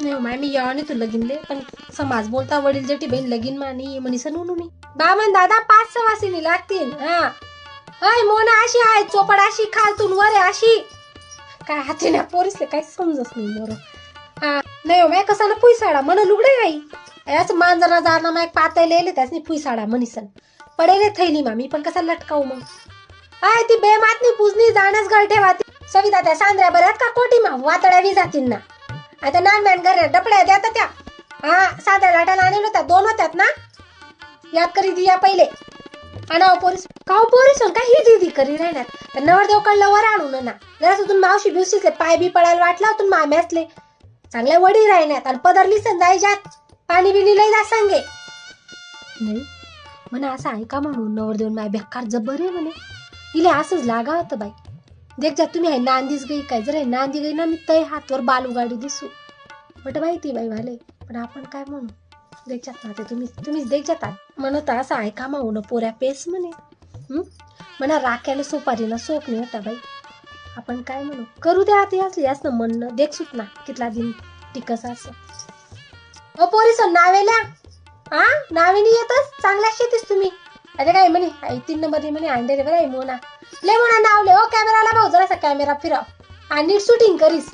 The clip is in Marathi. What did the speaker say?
नाही हो, माय मी यावाने तू लगीन ले पण समाज बोलता वडील जेठी बहीण लगीन मानी म्हणीसन सनू मी. बामन दादा पाच सवासिनी लागतील. हा. अय मोना अशी आहे चोपड अशी खालतून वर आहे अशी. काय हाती ना पोरीसले काही समजत नाही मोर हा. नाही हो माय कसा ना पुईसाडा म्हण लुगडे आई. याच मांजरा जाणार माय पातळ येले त्याच पुईसाडा म्हणीसन. पडेले थैली मा मी पण कसा लटकावू मग? आय ती बेमातनी पुजनी जाणच घर ठेवा ती. सविता त्या सांद्र्या बऱ्यात का कोटी मा? वातड्या वी जातील ना आता नान मॅन घर डपड्या द्या तर त्या. हा साध्या लाटाला आणेल होत्या. दोन होत्यात ना? याद करी दिया पहिले. आणा पोरीस काव हो पोरीस? काय ही दीदी करी राहणार तर नवरदेव कडलं वर आणून ना जरा तुम मावशी बिवशीतले पाय बी पडायला वाटला तुम माम्यासले चांगल्या वडी राहण्यात आणि पदरली सण जाय जात. पाणी बिनी लई जा सांगे. नाही म्हणा असं ऐका म्हणून नवरदेव माय बेकार जबर आहे म्हणे. इले असंच लागा होतं बाई. देख जा तुम्ही आहे नांदीच गई काय? जर नांदी गई ना मी तय हातवर बालू गाडी दिसू. बट माहिती बाई भाले पण आपण काय म्हणू? देख जात ना ते तुम्ही तुम्हीच देख जातात म्हणत असं ऐका म्हणून पोऱ्या पेस म्हणे? म्हणा राख्याला सुपारीला सोप नाही होता बाई. आपण काय म्हणू? करू द्या ते असली असं म्हणणं. देख सुट ना कितला दिन टिकस असं. अ पोरीस नावेल्या? हा नावेनी येतच? चांगल्या शेतीस तुम्ही. अरे काय म्हणे? आई तीन नंबर म्हणे अंडे रे बरं मोना. ले म्हणा नाव ले ओ कॅमेराला भाऊ जरासा कॅमेरा फिराव. आणि नीट शूटिंग करीस.